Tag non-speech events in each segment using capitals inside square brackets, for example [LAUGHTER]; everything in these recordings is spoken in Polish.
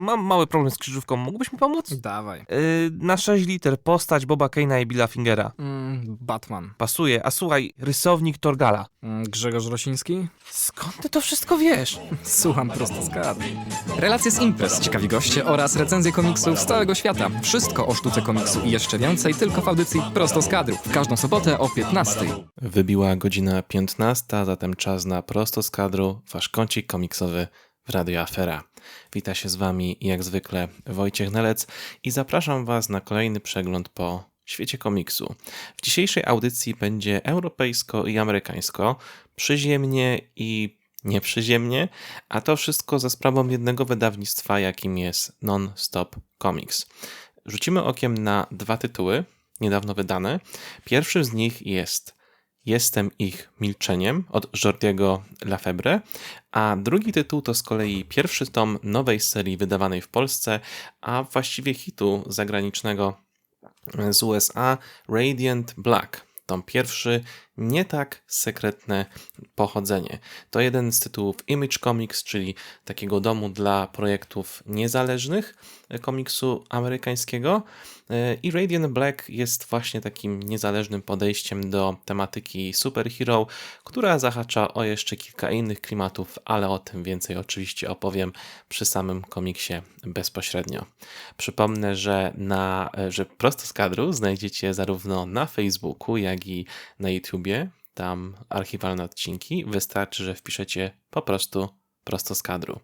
Mam mały problem z krzyżówką, mógłbyś mi pomóc? Dawaj. Yy, na 6 liter postać Boba Kane'a i Billa Fingera. Mm, Batman. Pasuje, a słuchaj, rysownik Torgala. Mm, Grzegorz Rosiński? Skąd ty to wszystko wiesz? [LAUGHS] Słucham prosto z kadry. Relacje z imprez, ciekawi goście oraz recenzje komiksów z całego świata. Wszystko o sztuce komiksu i jeszcze więcej tylko w audycji prosto z kadru. W każdą sobotę o 15. Wybiła godzina 15, zatem czas na prosto z kadru, wasz kącik komiksowy w Radio Afera. Wita się z wami jak zwykle Wojciech Nelec i zapraszam was na kolejny przegląd po świecie komiksu. W dzisiejszej audycji będzie europejsko i amerykańsko, przyziemnie i nieprzyziemnie, a to wszystko za sprawą jednego wydawnictwa, jakim jest Non-Stop Comics. Rzucimy okiem na dwa tytuły, niedawno wydane. Pierwszy z nich jest Jestem ich milczeniem od Jordiego Lafebre, a drugi tytuł to z kolei pierwszy tom nowej serii wydawanej w Polsce, a właściwie hitu zagranicznego z USA Radiant Black. Tom pierwszy, nie tak sekretne pochodzenie. To jeden z tytułów Image Comics, czyli takiego domu dla projektów niezależnych komiksu amerykańskiego. I Radiant Black jest właśnie takim niezależnym podejściem do tematyki superhero, która zahacza o jeszcze kilka innych klimatów, ale o tym więcej oczywiście opowiem przy samym komiksie bezpośrednio. Przypomnę, że, na, że prosto z kadru znajdziecie zarówno na Facebooku, jak i na YouTubie. Tam archiwalne odcinki. Wystarczy, że wpiszecie po prostu prosto z kadru.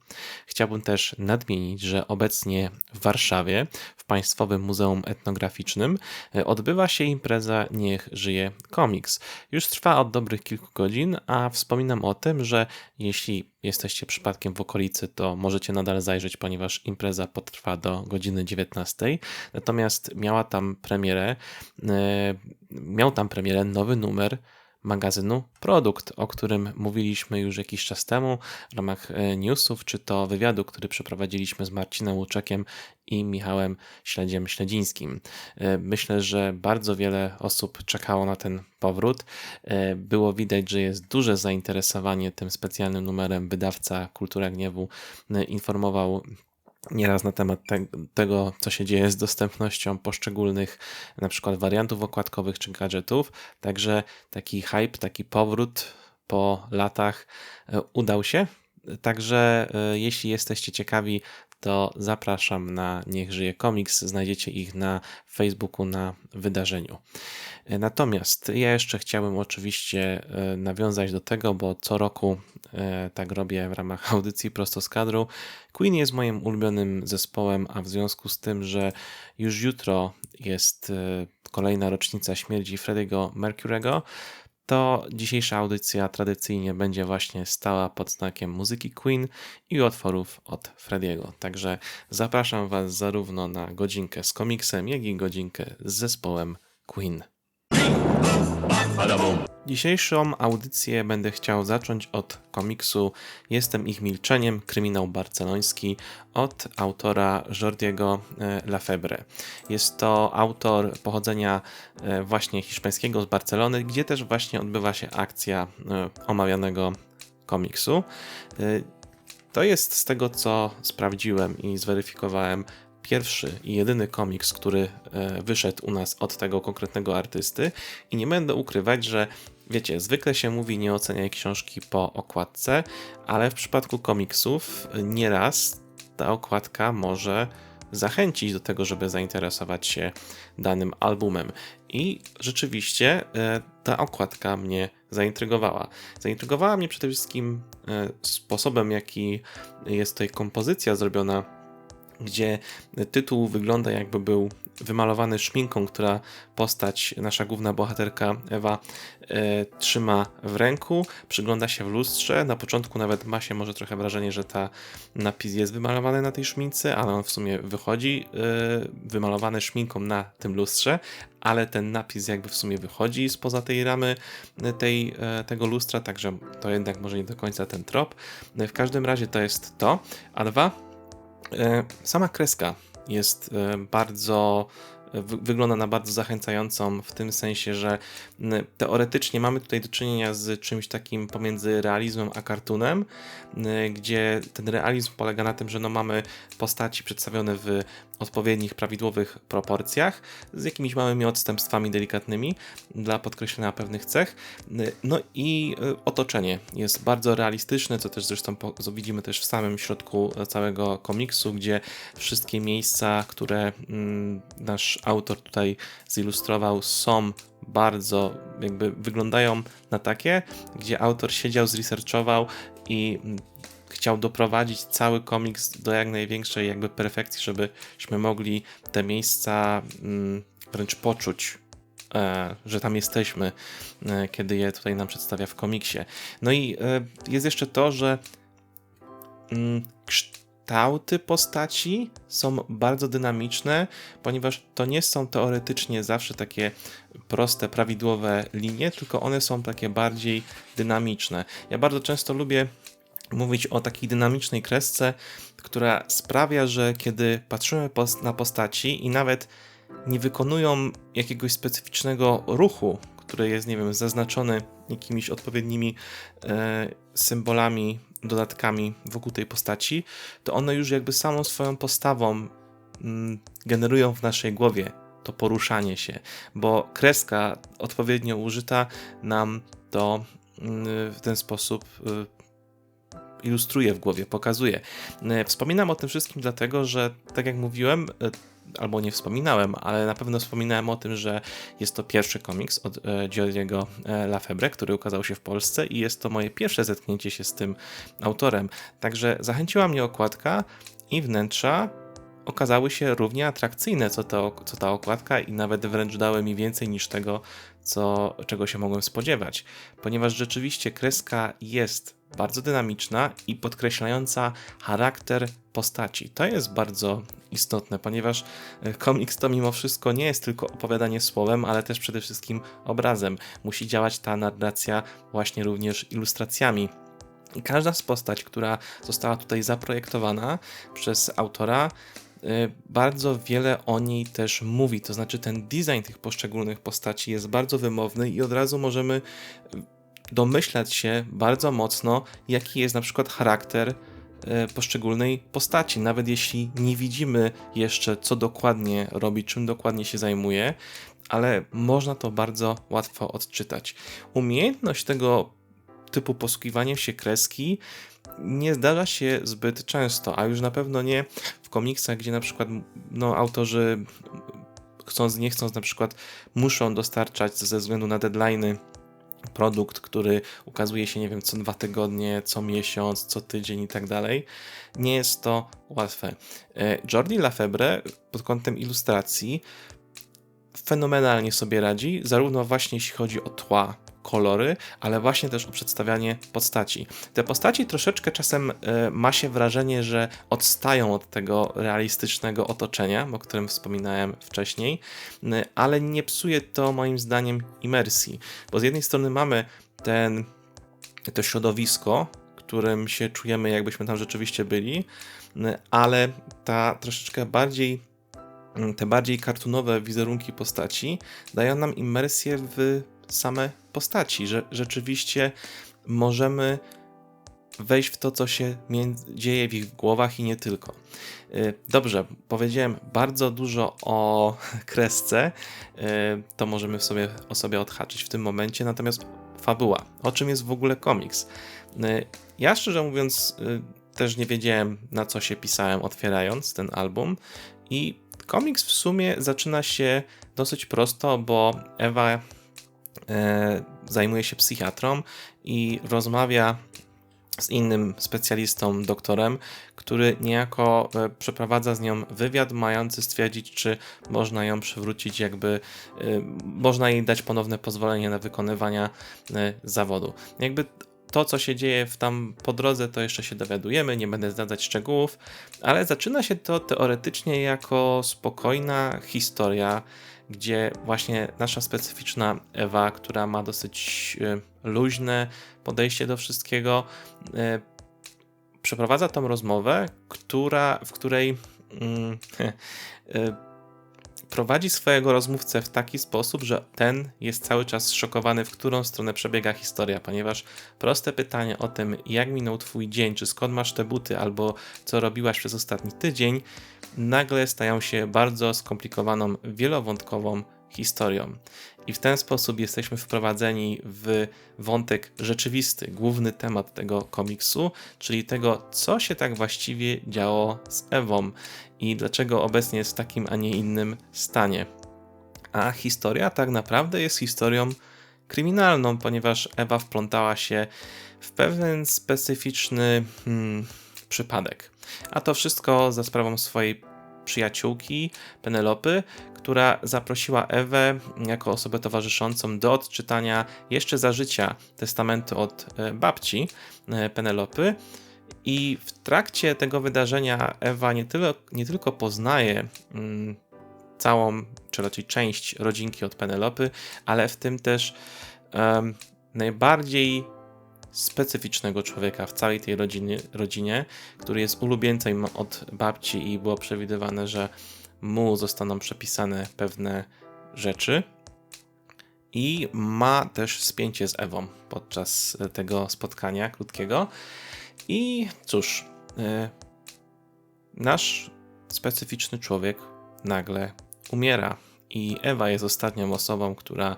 Chciałbym też nadmienić, że obecnie w Warszawie, w Państwowym Muzeum Etnograficznym, odbywa się impreza Niech żyje komiks. Już trwa od dobrych kilku godzin, a wspominam o tym, że jeśli jesteście przypadkiem w okolicy, to możecie nadal zajrzeć, ponieważ impreza potrwa do godziny 19. Natomiast miała tam premierę, miał tam premierę nowy numer magazynu Produkt, o którym mówiliśmy już jakiś czas temu w ramach newsów, czy to wywiadu, który przeprowadziliśmy z Marcinem Łuczekiem i Michałem Śledziem Śledzińskim. Myślę, że bardzo wiele osób czekało na ten powrót. Było widać, że jest duże zainteresowanie tym specjalnym numerem. Wydawca Kultura Gniewu informował nieraz na temat te, tego, co się dzieje z dostępnością poszczególnych na przykład wariantów okładkowych czy gadżetów. Także taki hype, taki powrót po latach udał się. Także jeśli jesteście ciekawi, to zapraszam na Niech Żyje Komiks. Znajdziecie ich na Facebooku na wydarzeniu. Natomiast ja jeszcze chciałbym oczywiście nawiązać do tego, bo co roku tak robię w ramach [LAUGHS] audycji prosto z kadru. Queen jest moim ulubionym zespołem, a w związku z tym, że już jutro jest kolejna rocznica śmierci Freddie'ego Mercury'ego, to dzisiejsza audycja tradycyjnie będzie właśnie stała pod znakiem muzyki Queen i utworów od Frediego. Także zapraszam Was zarówno na godzinkę z komiksem, jak i godzinkę z zespołem Queen. Dzisiejszą audycję będę chciał zacząć od komiksu Jestem ich milczeniem, kryminał barceloński od autora Jordiego Lafebre. Jest to autor pochodzenia właśnie hiszpańskiego z Barcelony, gdzie też właśnie odbywa się akcja omawianego komiksu. To jest z tego co sprawdziłem i zweryfikowałem pierwszy i jedyny komiks, który wyszedł u nas od tego konkretnego artysty i nie będę ukrywać, że wiecie, zwykle się mówi nie oceniaj książki po okładce, ale w przypadku komiksów nieraz ta okładka może zachęcić do tego, żeby zainteresować się danym albumem. I rzeczywiście ta okładka mnie zaintrygowała. Zaintrygowała mnie przede wszystkim sposobem, jaki jest tutaj kompozycja zrobiona gdzie tytuł wygląda jakby był wymalowany szminką, która postać, nasza główna bohaterka Ewa e, trzyma w ręku, przygląda się w lustrze. Na początku nawet ma się może trochę wrażenie, że ta napis jest wymalowany na tej szmince, ale on w sumie wychodzi e, wymalowany szminką na tym lustrze, ale ten napis jakby w sumie wychodzi spoza tej ramy tej, e, tego lustra, także to jednak może nie do końca ten trop. W każdym razie to jest to. A dwa, sama kreska jest bardzo wy- wygląda na bardzo zachęcającą w tym sensie, że teoretycznie mamy tutaj do czynienia z czymś takim pomiędzy realizmem a kartunem, gdzie ten realizm polega na tym, że no mamy postaci przedstawione w odpowiednich, prawidłowych proporcjach, z jakimiś małymi odstępstwami delikatnymi dla podkreślenia pewnych cech. No i y, otoczenie jest bardzo realistyczne, co też zresztą widzimy też w samym środku całego komiksu, gdzie wszystkie miejsca, które mm, nasz autor tutaj zilustrował, są bardzo jakby wyglądają na takie, gdzie autor siedział, zresearchował i mm, chciał doprowadzić cały komiks do jak największej jakby perfekcji, żebyśmy mogli te miejsca mm, wręcz poczuć, e, że tam jesteśmy, e, kiedy je tutaj nam przedstawia w komiksie. No i e, jest jeszcze to, że mm, kształty postaci są bardzo dynamiczne, ponieważ to nie są teoretycznie zawsze takie proste, prawidłowe linie, tylko one są takie bardziej dynamiczne. Ja bardzo często lubię mówić o takiej dynamicznej kresce, która sprawia, że kiedy patrzymy na postaci i nawet nie wykonują jakiegoś specyficznego ruchu, który jest, nie wiem, zaznaczony jakimiś odpowiednimi e, symbolami, dodatkami wokół tej postaci, to one już jakby samą swoją postawą mm, generują w naszej głowie to poruszanie się, bo kreska odpowiednio użyta nam to mm, w ten sposób y, ilustruje w głowie, pokazuje. E, Wspominam o tym wszystkim dlatego, że tak jak mówiłem, e, albo nie wspominałem, ale na pewno wspominałem o tym, że jest to pierwszy komiks od e, Giorgiego Lafebre, który ukazał się w Polsce i jest to moje pierwsze zetknięcie się z tym autorem. Także zachęciła mnie okładka i wnętrza okazały się równie atrakcyjne co, to, co ta okładka i nawet wręcz dały mi więcej niż tego, co, czego się mogłem spodziewać, ponieważ rzeczywiście kreska jest bardzo dynamiczna i podkreślająca charakter postaci. To jest bardzo istotne, ponieważ e, komiks to mimo wszystko nie jest tylko opowiadanie słowem, ale też przede wszystkim obrazem. Musi działać ta narracja właśnie również ilustracjami. I każda z postać, która została tutaj zaprojektowana przez autora, y, bardzo wiele o niej też mówi. To znaczy, ten design tych poszczególnych postaci jest bardzo wymowny i od razu możemy domyślać się bardzo mocno, jaki jest na przykład charakter e, poszczególnej postaci, nawet jeśli nie widzimy jeszcze, co dokładnie robi, czym dokładnie się zajmuje, ale można to bardzo łatwo odczytać. Umiejętność tego typu posługiwania się kreski nie zdarza się zbyt często, a już na pewno nie w komiksach, gdzie na przykład no, autorzy chcąc nie chcąc na przykład muszą dostarczać ze względu na deadline'y produkt, który ukazuje się, nie wiem, co dwa tygodnie, co miesiąc, co tydzień i tak dalej. Nie jest to łatwe. E, Jordi Lafebre pod kątem ilustracji fenomenalnie sobie radzi, zarówno właśnie jeśli chodzi o tła, kolory, ale właśnie też o przedstawianie postaci. Te postaci troszeczkę czasem e, ma się wrażenie, że odstają od tego realistycznego otoczenia, o którym wspominałem wcześniej, ale nie psuje to moim zdaniem imersji, bo z jednej strony mamy ten, to środowisko, którym się czujemy, jakbyśmy tam rzeczywiście byli, ale ta troszeczkę bardziej te bardziej kartunowe wizerunki postaci dają nam imersję w same postaci, że rzeczywiście możemy wejść w to, co się dzieje w ich głowach i nie tylko. Y, Dobrze, powiedziałem bardzo dużo o [LAUGHS] kresce, y, to możemy sobie, o sobie odhaczyć w tym momencie, natomiast fabuła. O czym jest w ogóle komiks? Y, Ja szczerze mówiąc też nie wiedziałem, na co się pisałem otwierając ten album i komiks w sumie zaczyna się dosyć prosto, bo Ewa zajmuje się psychiatrą i rozmawia z innym specjalistą, doktorem, który niejako e, przeprowadza z nią wywiad, mający stwierdzić, czy można ją przywrócić, jakby e, można jej dać ponowne pozwolenie na wykonywania e, zawodu. Jakby to, co się dzieje w tam po drodze, to jeszcze się dowiadujemy, nie będę zdradzać szczegółów, ale zaczyna się to teoretycznie jako spokojna historia, gdzie właśnie nasza specyficzna Ewa, która ma dosyć e, luźne podejście do wszystkiego, e, przeprowadza tą rozmowę, która, w której mm, e, [LAUGHS] prowadzi swojego rozmówcę w taki sposób, że ten jest cały czas zszokowany, w którą stronę przebiega historia, ponieważ proste pytanie o tym, jak minął Twój dzień, czy skąd masz te buty, albo co robiłaś przez ostatni tydzień, nagle stają się bardzo skomplikowaną, wielowątkową historią. I w ten sposób jesteśmy wprowadzeni w wątek rzeczywisty, główny temat tego komiksu, czyli tego, co się tak właściwie działo z Ewą i dlaczego obecnie jest w takim, a nie innym stanie. A historia tak naprawdę jest historią kryminalną, ponieważ Ewa wplątała się w pewien specyficzny hmm, przypadek. A to wszystko za sprawą swojej przyjaciółki Penelopy, która zaprosiła Ewę jako osobę towarzyszącą do odczytania jeszcze za życia testamentu od e, babci e, Penelopy. I w trakcie tego wydarzenia Ewa nie, tyle, nie tylko poznaje mm, całą, czy raczej część rodzinki od Penelopy, ale w tym też um, najbardziej specyficznego człowieka w całej tej rodzinie, rodzinie, który jest ulubieńcem od babci i było przewidywane, że mu zostaną przepisane pewne rzeczy. I ma też spięcie z Ewą podczas tego spotkania krótkiego. I cóż, yy, nasz specyficzny człowiek nagle umiera. I Ewa jest ostatnią osobą, która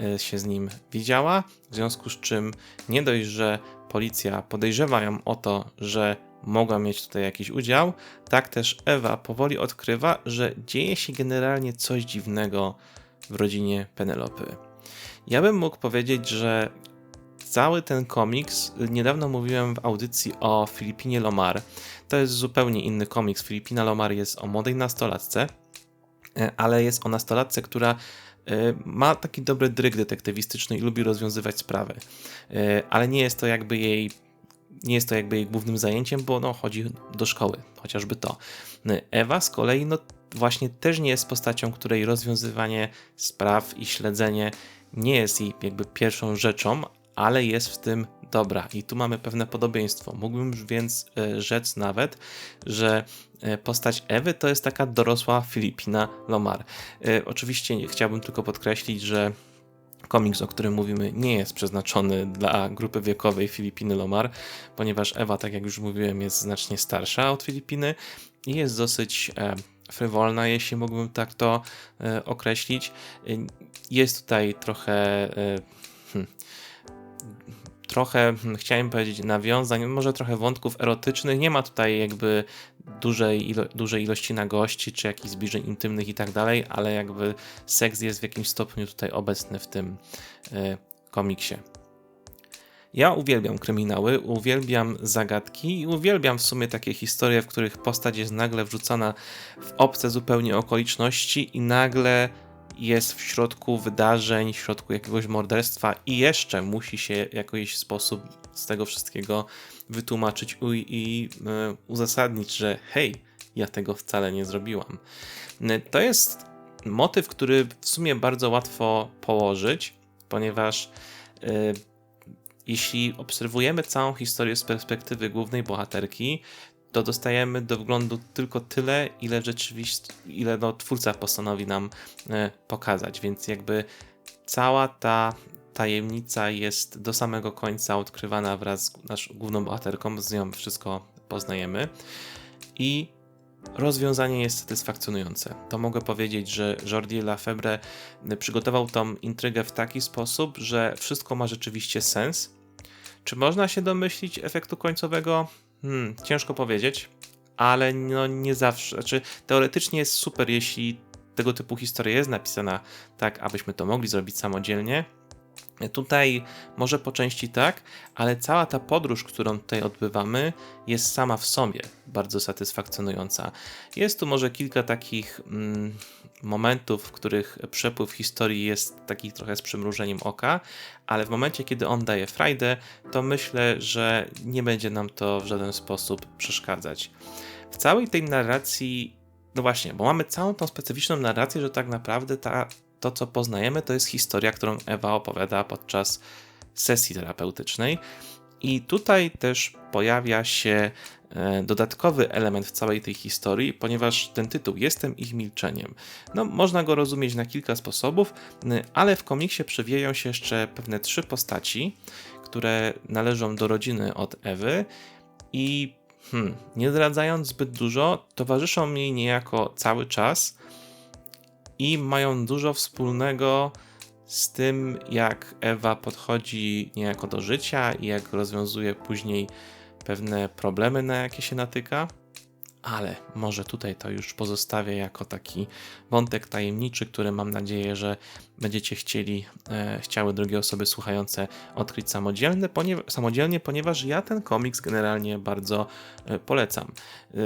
e, się z nim widziała, w związku z czym nie dość, że policja podejrzewa ją o to, że mogła mieć tutaj jakiś udział, tak też Ewa powoli odkrywa, że dzieje się generalnie coś dziwnego w rodzinie Penelopy. Ja bym mógł powiedzieć, że cały ten komiks, niedawno mówiłem w audycji o Filipinie Lomar. To jest zupełnie inny komiks. Filipina Lomar jest o młodej nastolatce, e, ale jest o nastolatce, która e, ma taki dobry dryg detektywistyczny i lubi rozwiązywać sprawy. E, ale nie jest to jakby jej nie jest to jakby jej głównym zajęciem, bo no, chodzi do szkoły, chociażby to. Ewa z kolei no, właśnie też nie jest postacią, której rozwiązywanie spraw i śledzenie nie jest jej jakby pierwszą rzeczą, ale jest w tym dobra. I tu mamy pewne podobieństwo. Mógłbym więc e, rzec nawet, że e, postać Ewy to jest taka dorosła Filipina Lomar. E, oczywiście chciałbym tylko podkreślić, że komiks, o którym mówimy, nie jest przeznaczony dla grupy wiekowej Filipiny Lomar, ponieważ Ewa, tak jak już mówiłem, jest znacznie starsza od Filipiny i jest dosyć frywolna, jeśli mógłbym tak to określić. Jest tutaj trochę. Hmm, trochę, hmm, chciałem powiedzieć, nawiązań, może trochę wątków erotycznych. Nie ma tutaj jakby dużej, ilo dużej ilości nagości, czy jakichś zbliżeń intymnych i tak dalej, ale jakby seks jest w jakimś stopniu tutaj obecny w tym y, komiksie. Ja uwielbiam kryminały, uwielbiam zagadki i uwielbiam w sumie takie historie, w których postać jest nagle wrzucana w obce zupełnie okoliczności i nagle jest w środku wydarzeń, w środku jakiegoś morderstwa i jeszcze musi się w jakiś sposób z tego wszystkiego wytłumaczyć i e, uzasadnić, że hej, ja tego wcale nie zrobiłam. E, to jest motyw, który w sumie bardzo łatwo położyć, ponieważ e, jeśli obserwujemy całą historię z perspektywy głównej bohaterki, to dostajemy do wglądu tylko tyle, ile rzeczywiście, ile no, twórca postanowi nam pokazać, więc jakby cała ta tajemnica jest do samego końca odkrywana wraz z naszą główną bohaterką, z nią wszystko poznajemy i rozwiązanie jest satysfakcjonujące. To mogę powiedzieć, że Jordi Lafebre przygotował tą intrygę w taki sposób, że wszystko ma rzeczywiście sens. Czy można się domyślić efektu końcowego? Hmm, ciężko powiedzieć, ale no nie zawsze. Znaczy, teoretycznie jest super, jeśli tego typu historia jest napisana tak, abyśmy to mogli zrobić samodzielnie. Tutaj może po części tak, ale cała ta podróż, którą tutaj odbywamy, jest sama w sobie bardzo satysfakcjonująca. Jest tu może kilka takich mm, momentów, w których przepływ historii jest taki trochę z przymrużeniem oka, ale w momencie, kiedy on daje frajdę, to myślę, że nie będzie nam to w żaden sposób przeszkadzać. W całej tej narracji, no właśnie, bo mamy całą tą specyficzną narrację, że tak naprawdę ta, to, co poznajemy, to jest historia, którą Ewa opowiada podczas sesji terapeutycznej. I tutaj też pojawia się e, dodatkowy element w całej tej historii, ponieważ ten tytuł Jestem ich milczeniem. No, można go rozumieć na kilka sposobów, ale w komiksie przewijają się jeszcze pewne trzy postaci, które należą do rodziny od Ewy i hmm, nie zdradzając zbyt dużo, towarzyszą mi niejako cały czas i mają dużo wspólnego z tym, jak Ewa podchodzi niejako do życia i jak rozwiązuje później pewne problemy, na jakie się natyka. Ale może tutaj to już pozostawię jako taki wątek tajemniczy, który mam nadzieję, że będziecie chcieli, e, chciały drugie osoby słuchające odkryć samodzielnie, ponieważ, samodzielnie, ponieważ ja ten komiks generalnie bardzo e, polecam. E,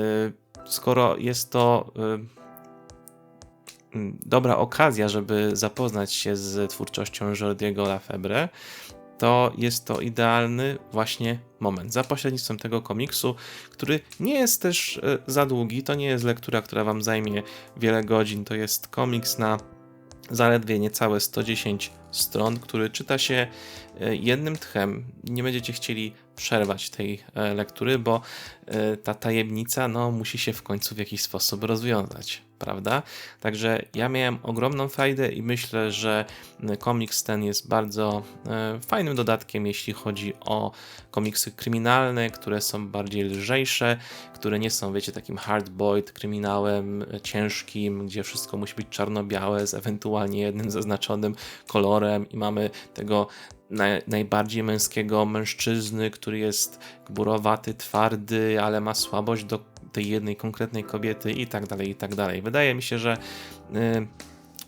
skoro jest to e, dobra okazja, żeby zapoznać się z twórczością Jordiego Lafebre, to jest to idealny właśnie moment. Za pośrednictwem tego komiksu, który nie jest też e, za długi, to nie jest lektura, która wam zajmie wiele godzin, to jest komiks na zaledwie niecałe 110 stron, który czyta się e, jednym tchem. Nie będziecie chcieli przerwać tej e, lektury, bo ta tajemnica no, musi się w końcu w jakiś sposób rozwiązać, prawda? Także ja miałem ogromną fajdę i myślę, że m, komiks ten jest bardzo e, fajnym dodatkiem, jeśli chodzi o komiksy kryminalne, które są bardziej lżejsze, które nie są, wiecie, takim hardboiled kryminałem e, ciężkim, gdzie wszystko musi być czarno-białe z ewentualnie jednym zaznaczonym kolorem i mamy tego naj, najbardziej męskiego mężczyzny, który jest gburowaty, twardy, ale ma słabość do tej jednej konkretnej kobiety i tak dalej, i tak dalej. Wydaje mi się, że yy,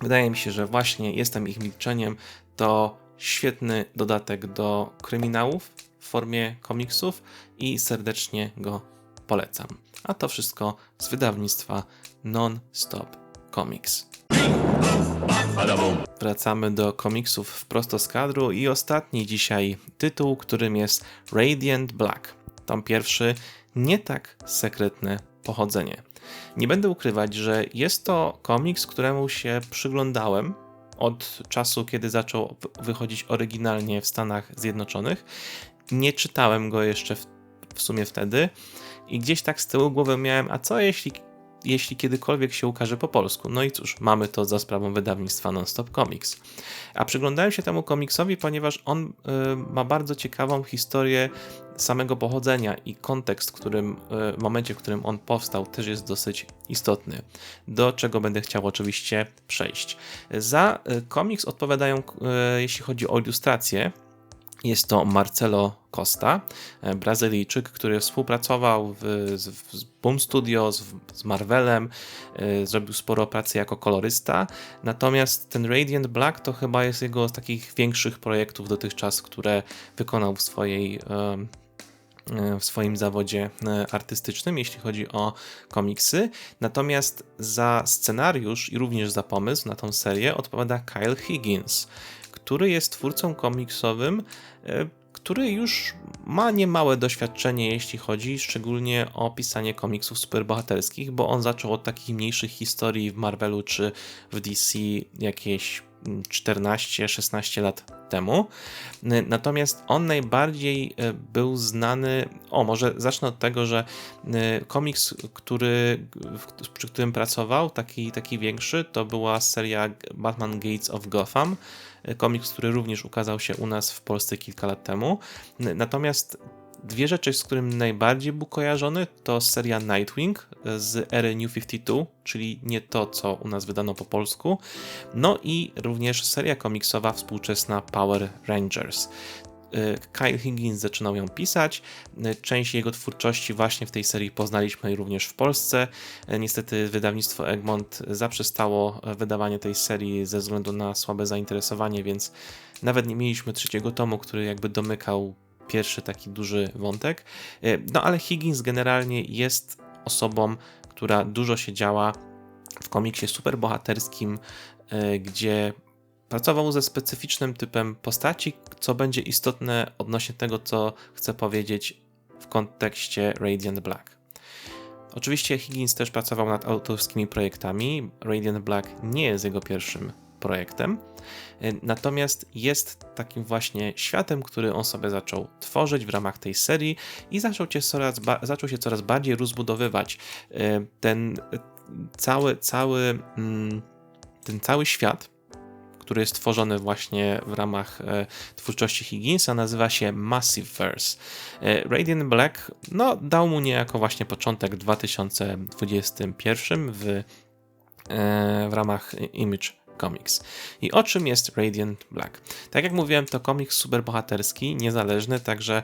wydaje mi się, że właśnie jestem ich milczeniem to świetny dodatek do kryminałów w formie komiksów i serdecznie go polecam. A to wszystko z wydawnictwa Non-Stop Comics. Wracamy do komiksów wprost z kadru i ostatni dzisiaj tytuł, którym jest Radiant Black. Tom pierwszy, nie tak sekretne pochodzenie. Nie będę ukrywać, że jest to komiks, któremu się przyglądałem od czasu, kiedy zaczął wychodzić oryginalnie w Stanach Zjednoczonych. Nie czytałem go jeszcze w, w sumie wtedy i gdzieś tak z tyłu głowy miałem, a co jeśli jeśli kiedykolwiek się ukaże po polsku. No i cóż, mamy to za sprawą wydawnictwa Nonstop Comics. A przyglądałem się temu komiksowi, ponieważ on y, ma bardzo ciekawą historię samego pochodzenia i kontekst, w którym, y, w momencie, w którym on powstał, też jest dosyć istotny. Do czego będę chciał oczywiście przejść. Za y, komiks odpowiadają, y, jeśli chodzi o ilustrację, jest to Marcelo Costa, e, Brazylijczyk, który współpracował w, z, z Boom Studios, w, z Marvelem, y, zrobił sporo pracy jako kolorysta. Natomiast ten Radiant Black to chyba jest jego z takich większych projektów dotychczas, które wykonał w swojej. Y, w swoim zawodzie artystycznym, jeśli chodzi o komiksy. Natomiast za scenariusz i również za pomysł na tą serię odpowiada Kyle Higgins, który jest twórcą komiksowym, który już ma niemałe doświadczenie, jeśli chodzi szczególnie o pisanie komiksów superbohaterskich, bo on zaczął od takich mniejszych historii w Marvelu czy w DC jakieś 14-16 lat temu. Natomiast on najbardziej był znany. O, może zacznę od tego, że komiks, który, przy którym pracował, taki, taki większy, to była seria Batman Gates of Gotham komiks, który również ukazał się u nas w Polsce kilka lat temu. Natomiast dwie rzeczy, z którym najbardziej był kojarzony, to seria Nightwing z ery New 52, czyli nie to, co u nas wydano po polsku, no i również seria komiksowa współczesna Power Rangers. Kyle Higgins zaczynał ją pisać. Część jego twórczości właśnie w tej serii poznaliśmy również w Polsce. Niestety wydawnictwo Egmont zaprzestało wydawania tej serii ze względu na słabe zainteresowanie, więc nawet nie mieliśmy trzeciego tomu, który jakby domykał pierwszy taki duży wątek. No ale Higgins generalnie jest osobą, która dużo się działa w komiksie superbohaterskim, gdzie Pracował ze specyficznym typem postaci, co będzie istotne odnośnie tego, co chcę powiedzieć w kontekście Radiant Black. Oczywiście Higgins też pracował nad autorskimi projektami. Radiant Black nie jest jego pierwszym projektem. Natomiast jest takim właśnie światem, który on sobie zaczął tworzyć w ramach tej serii i zaczął, cię coraz zaczął się coraz bardziej rozbudowywać. E, Ten cały, cały, mm, ten cały świat, który jest tworzony właśnie w ramach e, twórczości Higginsa, nazywa się Massiveverse. E, Radiant Black no, dał mu niejako właśnie początek w 2021 w, e, w ramach Image Comics. I o czym jest Radiant Black? Tak jak mówiłem, to komiks superbohaterski, niezależny, także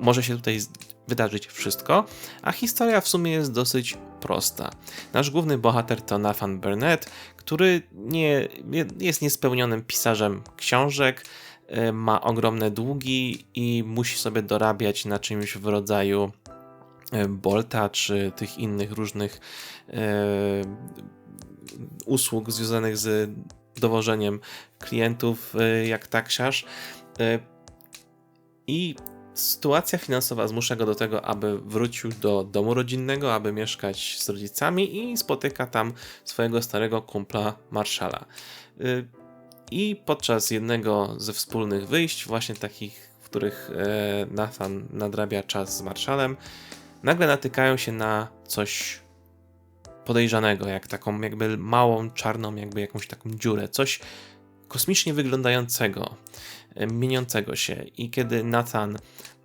może się tutaj wydarzyć wszystko, a historia w sumie jest dosyć prosta. Nasz główny bohater to Nathan Burnett, który nie, jest niespełnionym pisarzem książek, e, ma ogromne długi i musi sobie dorabiać na czymś w rodzaju e, Bolta czy tych innych różnych e, usług związanych z dowożeniem klientów, e, jak taksiarz. E, I sytuacja finansowa zmusza go do tego, aby wrócił do domu rodzinnego, aby mieszkać z rodzicami i spotyka tam swojego starego kumpla Marszala. Y, I podczas jednego ze wspólnych wyjść, właśnie takich, w których e, Nathan nadrabia czas z Marszalem, nagle natykają się na coś podejrzanego, jak taką jakby małą, czarną, jakby jakąś taką dziurę, coś kosmicznie wyglądającego, mieniącego się. I kiedy Nathan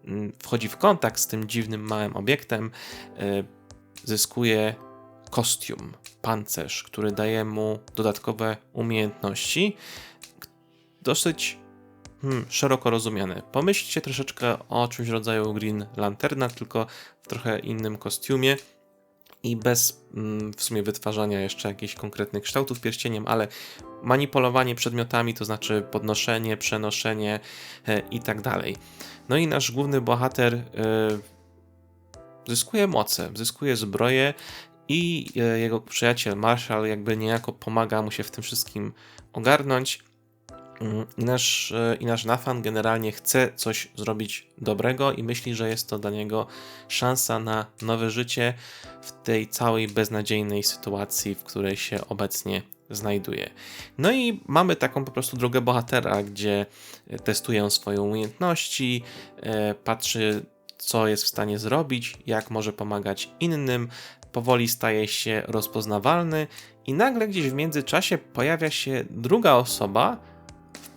mm, wchodzi w kontakt z tym dziwnym małym obiektem, e, zyskuje kostium, pancerz, który daje mu dodatkowe umiejętności, dosyć hmm, szeroko rozumiane. Pomyślcie troszeczkę o czymś rodzaju Green Lanterna, tylko w trochę innym kostiumie i bez mm, w sumie wytwarzania jeszcze jakichś konkretnych kształtów pierścieniem, ale manipulowanie przedmiotami, to znaczy podnoszenie, przenoszenie e, i tak dalej. No i nasz główny bohater e, zyskuje moce, zyskuje zbroję i e, jego przyjaciel Marshall jakby niejako pomaga mu się w tym wszystkim ogarnąć. Mm, I nasz, e, I nasz Nathan generalnie chce coś zrobić dobrego i myśli, że jest to dla niego szansa na nowe życie w tej całej beznadziejnej sytuacji, w której się obecnie znajduje. No i mamy taką po prostu drogę bohatera, gdzie e, testuje swoje umiejętności, e, patrzy co jest w stanie zrobić, jak może pomagać innym, powoli staje się rozpoznawalny i nagle gdzieś w międzyczasie pojawia się druga osoba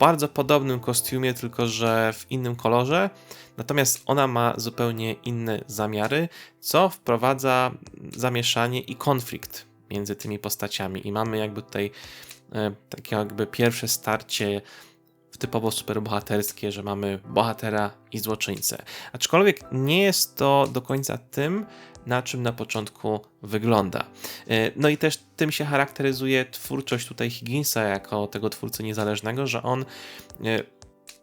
bardzo podobnym kostiumie, tylko że w innym kolorze. Natomiast ona ma zupełnie inne zamiary, co wprowadza zamieszanie i konflikt między tymi postaciami. I mamy jakby tutaj e, takie jakby pierwsze starcie typowo superbohaterskie, że mamy bohatera i złoczyńcę. Aczkolwiek nie jest to do końca tym, na czym na początku wygląda. E, No i też tym się charakteryzuje twórczość tutaj Higginsa jako tego twórcy niezależnego, że on e,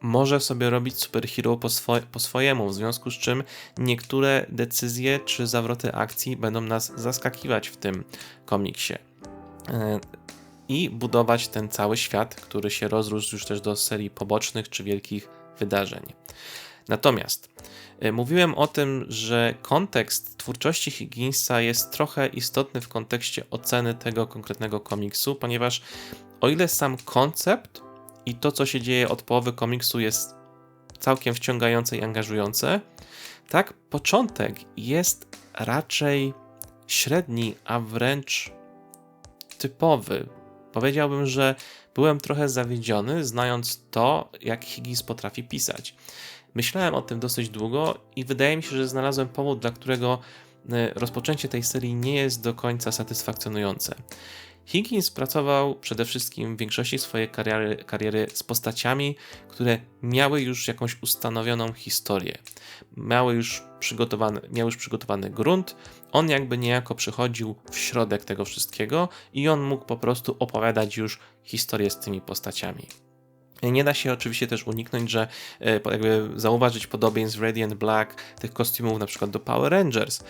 może sobie robić superhero po, swo- po swojemu, w związku z czym niektóre decyzje czy zawroty akcji będą nas zaskakiwać w tym komiksie. E, I budować ten cały świat, który się rozrósł już też do serii pobocznych czy wielkich wydarzeń. Natomiast e, mówiłem o tym, że kontekst twórczości Higginsa jest trochę istotny w kontekście oceny tego konkretnego komiksu, ponieważ o ile sam koncept i to, co się dzieje od połowy komiksu, jest całkiem wciągające i angażujące, tak początek jest raczej średni, a wręcz typowy. Powiedziałbym, że byłem trochę zawiedziony, znając to, jak Higgins potrafi pisać. Myślałem o tym dosyć długo i wydaje mi się, że znalazłem powód, dla którego e, rozpoczęcie tej serii nie jest do końca satysfakcjonujące. Higgins pracował przede wszystkim w większości swojej kariery, kariery z postaciami, które miały już jakąś ustanowioną historię. Miały już, przygotowany, miały już przygotowany grunt, on jakby niejako przychodził w środek tego wszystkiego i on mógł po prostu opowiadać już historię z tymi postaciami. Nie da się oczywiście też uniknąć, że e, jakby zauważyć podobieństw Radiant Black, tych kostiumów na przykład do Power Rangers.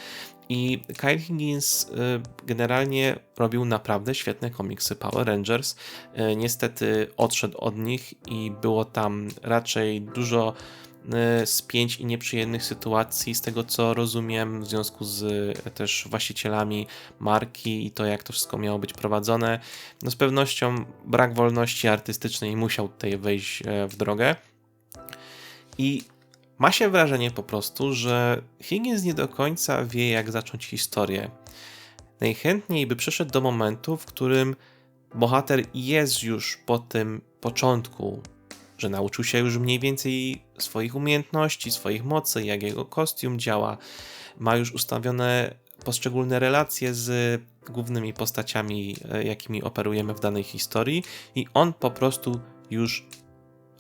I Kyle Higgins y, generalnie robił naprawdę świetne komiksy Power Rangers. Y, Niestety odszedł od nich i było tam raczej dużo e, spięć i nieprzyjemnych sytuacji, z tego co rozumiem, w związku z e, też właścicielami marki i to, jak to wszystko miało być prowadzone. No z pewnością brak wolności artystycznej musiał tutaj wejść e, w drogę. I ma się wrażenie po prostu, że Higgins nie do końca wie, jak zacząć historię. Najchętniej by przyszedł do momentu, w którym bohater jest już po tym początku, że nauczył się już mniej więcej swoich umiejętności, swoich mocy, jak jego kostium działa, ma już ustawione poszczególne relacje z głównymi postaciami, e, jakimi operujemy w danej historii, i on po prostu już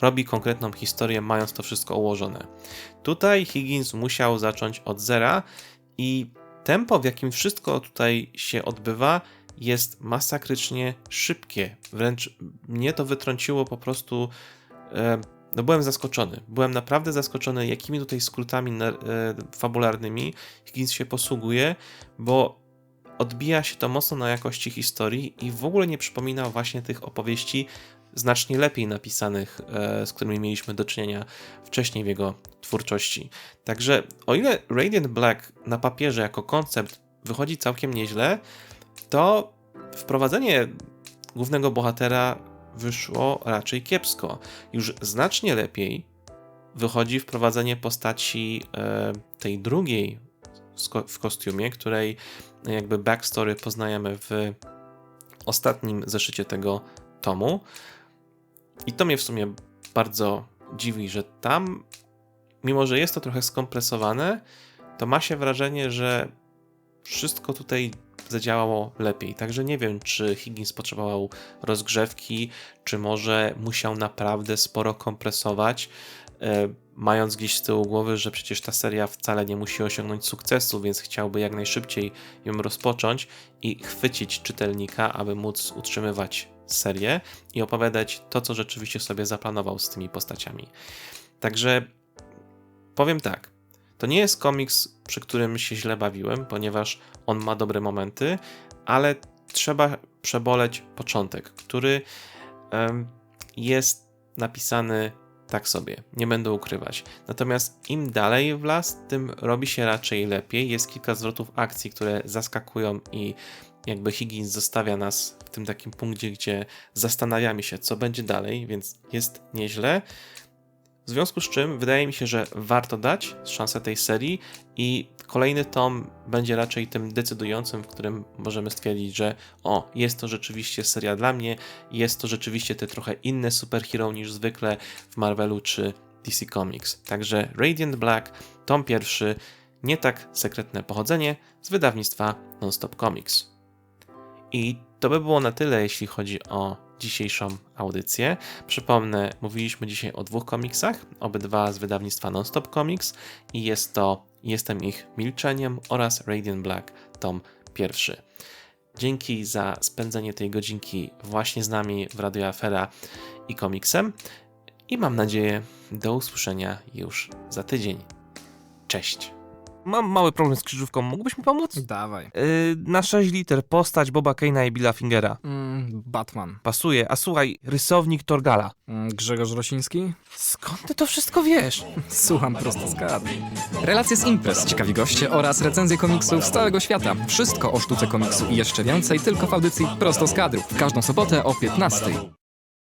robi konkretną historię, mając to wszystko ułożone. Tutaj Higgins musiał zacząć od zera i tempo, w jakim wszystko tutaj się odbywa, jest masakrycznie szybkie. Wręcz mnie to wytrąciło po prostu. E, no byłem zaskoczony. Byłem naprawdę zaskoczony, jakimi tutaj skrótami e, fabularnymi Higgins się posługuje, bo odbija się to mocno na jakości historii i w ogóle nie przypomina właśnie tych opowieści znacznie lepiej napisanych, e, z którymi mieliśmy do czynienia wcześniej w jego twórczości. Także o ile Radiant Black na papierze jako koncept wychodzi całkiem nieźle, to wprowadzenie głównego bohatera wyszło raczej kiepsko. Już znacznie lepiej wychodzi wprowadzenie postaci e, tej drugiej w kostiumie, której jakby backstory poznajemy w ostatnim zeszycie tego tomu. I to mnie w sumie bardzo dziwi, że tam, mimo że jest to trochę skompresowane, to ma się wrażenie, że wszystko tutaj zadziałało lepiej. Także nie wiem, czy Higgins potrzebował rozgrzewki, czy może musiał naprawdę sporo kompresować, e, mając gdzieś z tyłu głowy, że przecież ta seria wcale nie musi osiągnąć sukcesu, więc chciałby jak najszybciej ją rozpocząć i chwycić czytelnika, aby móc utrzymywać serię i opowiadać to, co rzeczywiście sobie zaplanował z tymi postaciami. Także powiem tak. To nie jest komiks, przy którym się źle bawiłem, ponieważ on ma dobre momenty, ale trzeba przeboleć początek, który jest napisany tak sobie, nie będę ukrywać. Natomiast im dalej w las, tym robi się raczej lepiej. Jest kilka zwrotów akcji, które zaskakują i jakby Higgins zostawia nas w tym takim punkcie, gdzie zastanawiamy się, co będzie dalej, więc jest nieźle. W związku z czym wydaje mi się, że warto dać szansę tej serii i kolejny tom będzie raczej tym decydującym, w którym możemy stwierdzić, że o, jest to rzeczywiście seria dla mnie, jest to rzeczywiście te trochę inne superhero niż zwykle w Marvelu czy DC Comics. Także Radiant Black, tom pierwszy, nie tak sekretne pochodzenie z wydawnictwa Nonstop Comics. I to by było na tyle, jeśli chodzi o dzisiejszą audycję. Przypomnę, mówiliśmy dzisiaj o dwóch komiksach, obydwa z wydawnictwa Nonstop Comics i jest to Jestem ich milczeniem oraz Radiant Black, tom pierwszy. Dzięki za spędzenie tej godzinki właśnie z nami w Radio Afera i komiksem i mam nadzieję do usłyszenia już za tydzień. Cześć! Mam mały problem z krzyżówką, mógłbyś mi pomóc? Dawaj. Yy, na 6 liter postać Boba Kane'a i Billa Fingera. Mm, Batman. Pasuje, a słuchaj, rysownik Torgala. Mm, Grzegorz Rosiński? Skąd ty to wszystko wiesz? [LAUGHS] Słucham prosto z kadry. Relacje z imprez, ciekawi goście oraz recenzje komiksów z całego świata. Wszystko o sztuce komiksu i jeszcze więcej tylko w audycji prosto z kadru. W każdą sobotę o 15.